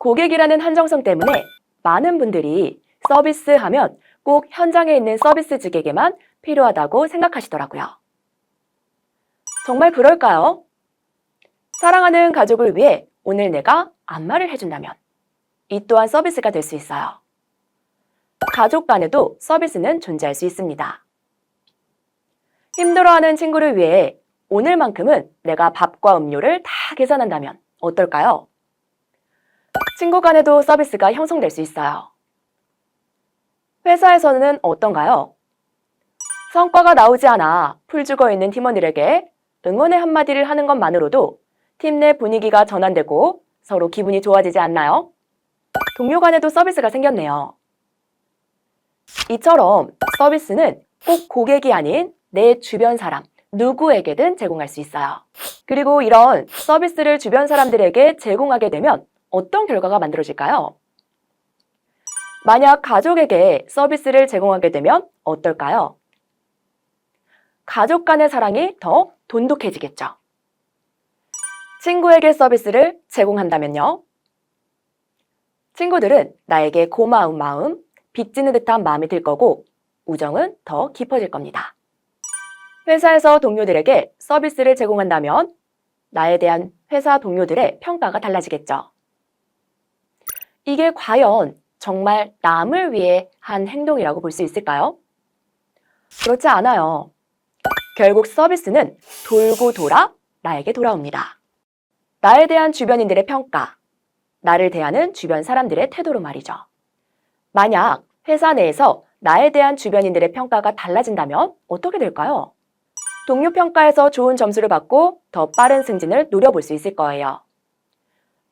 고객이라는 한정성 때문에 많은 분들이 서비스 하면 꼭 현장에 있는 서비스직에게만 필요하다고 생각하시더라고요. 정말 그럴까요? 사랑하는 가족을 위해 오늘 내가 안마를 해준다면 이 또한 서비스가 될 수 있어요. 가족 간에도 서비스는 존재할 수 있습니다. 힘들어하는 친구를 위해 오늘만큼은 내가 밥과 음료를 다 계산한다면 어떨까요? 친구 간에도 서비스가 형성될 수 있어요. 회사에서는 어떤가요? 성과가 나오지 않아 풀 죽어 있는 팀원들에게 응원의 한마디를 하는 것만으로도 팀 내 분위기가 전환되고 서로 기분이 좋아지지 않나요? 동료 간에도 서비스가 생겼네요. 이처럼 서비스는 꼭 고객이 아닌 내 주변 사람, 누구에게든 제공할 수 있어요. 그리고 이런 서비스를 주변 사람들에게 제공하게 되면 어떤 결과가 만들어질까요? 만약 가족에게 서비스를 제공하게 되면 어떨까요? 가족 간의 사랑이 더 돈독해지겠죠. 친구에게 서비스를 제공한다면요. 친구들은 나에게 고마운 마음, 빚지는 듯한 마음이 들 거고 우정은 더 깊어질 겁니다. 회사에서 동료들에게 서비스를 제공한다면 나에 대한 회사 동료들의 평가가 달라지겠죠. 이게 과연 정말 남을 위해 한 행동이라고 볼 수 있을까요? 그렇지 않아요. 결국 서비스는 돌고 돌아 나에게 돌아옵니다. 나에 대한 주변인들의 평가, 나를 대하는 주변 사람들의 태도로 말이죠. 만약 회사 내에서 나에 대한 주변인들의 평가가 달라진다면 어떻게 될까요? 동료 평가에서 좋은 점수를 받고 더 빠른 승진을 노려볼 수 있을 거예요.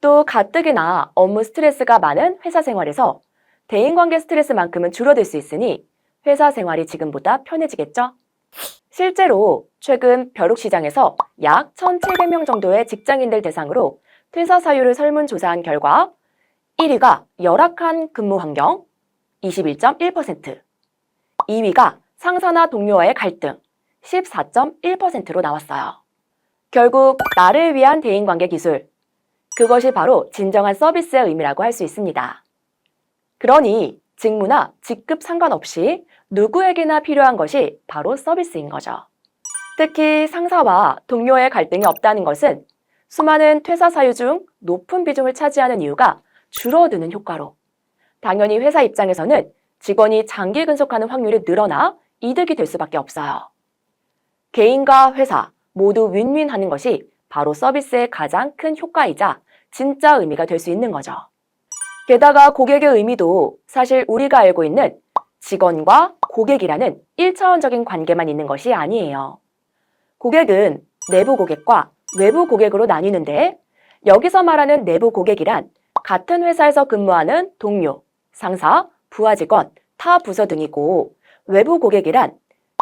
또 가뜩이나 업무 스트레스가 많은 회사 생활에서 대인관계 스트레스만큼은 줄어들 수 있으니 회사 생활이 지금보다 편해지겠죠? 실제로 최근 벼룩시장에서 약 1,700명 정도의 직장인들 대상으로 퇴사 사유를 설문조사한 결과 1위가 열악한 근무 환경 21.1%, 2위가 상사나 동료와의 갈등 14.1%로 나왔어요. 결국 나를 위한 대인관계 기술, 그것이 바로 진정한 서비스의 의미라고 할 수 있습니다. 그러니 직무나 직급 상관없이 누구에게나 필요한 것이 바로 서비스인 거죠. 특히 상사와 동료의 갈등이 없다는 것은 수많은 퇴사 사유 중 높은 비중을 차지하는 이유가 줄어드는 효과로 당연히 회사 입장에서는 직원이 장기 근속하는 확률이 늘어나 이득이 될 수밖에 없어요. 개인과 회사 모두 윈윈 하는 것이 바로 서비스의 가장 큰 효과이자 진짜 의미가 될 수 있는 거죠. 게다가 고객의 의미도 사실 우리가 알고 있는 직원과 고객이라는 1차원적인 관계만 있는 것이 아니에요. 고객은 내부 고객과 외부 고객으로 나뉘는데 여기서 말하는 내부 고객이란 같은 회사에서 근무하는 동료, 상사, 부하 직원, 타 부서 등이고 외부 고객이란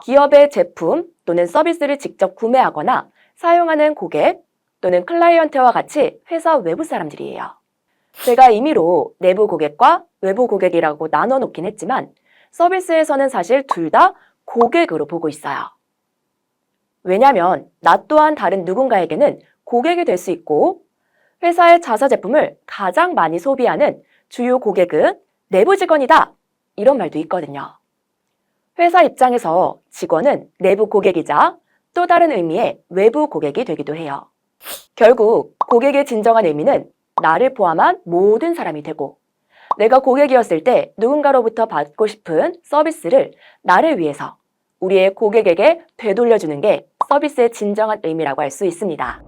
기업의 제품 또는 서비스를 직접 구매하거나 사용하는 고객 또는 클라이언트와 같이 회사 외부 사람들이에요. 제가 임의로 내부 고객과 외부 고객이라고 나눠 놓긴 했지만 서비스에서는 사실 둘 다 고객으로 보고 있어요. 왜냐하면 나 또한 다른 누군가에게는 고객이 될 수 있고 회사의 자사 제품을 가장 많이 소비하는 주요 고객은 내부 직원이다. 이런 말도 있거든요. 회사 입장에서 직원은 내부 고객이자 또 다른 의미의 외부 고객이 되기도 해요. 결국 고객의 진정한 의미는 나를 포함한 모든 사람이 되고 내가 고객이었을 때 누군가로부터 받고 싶은 서비스를 나를 위해서 우리의 고객에게 되돌려주는 게 서비스의 진정한 의미라고 할 수 있습니다.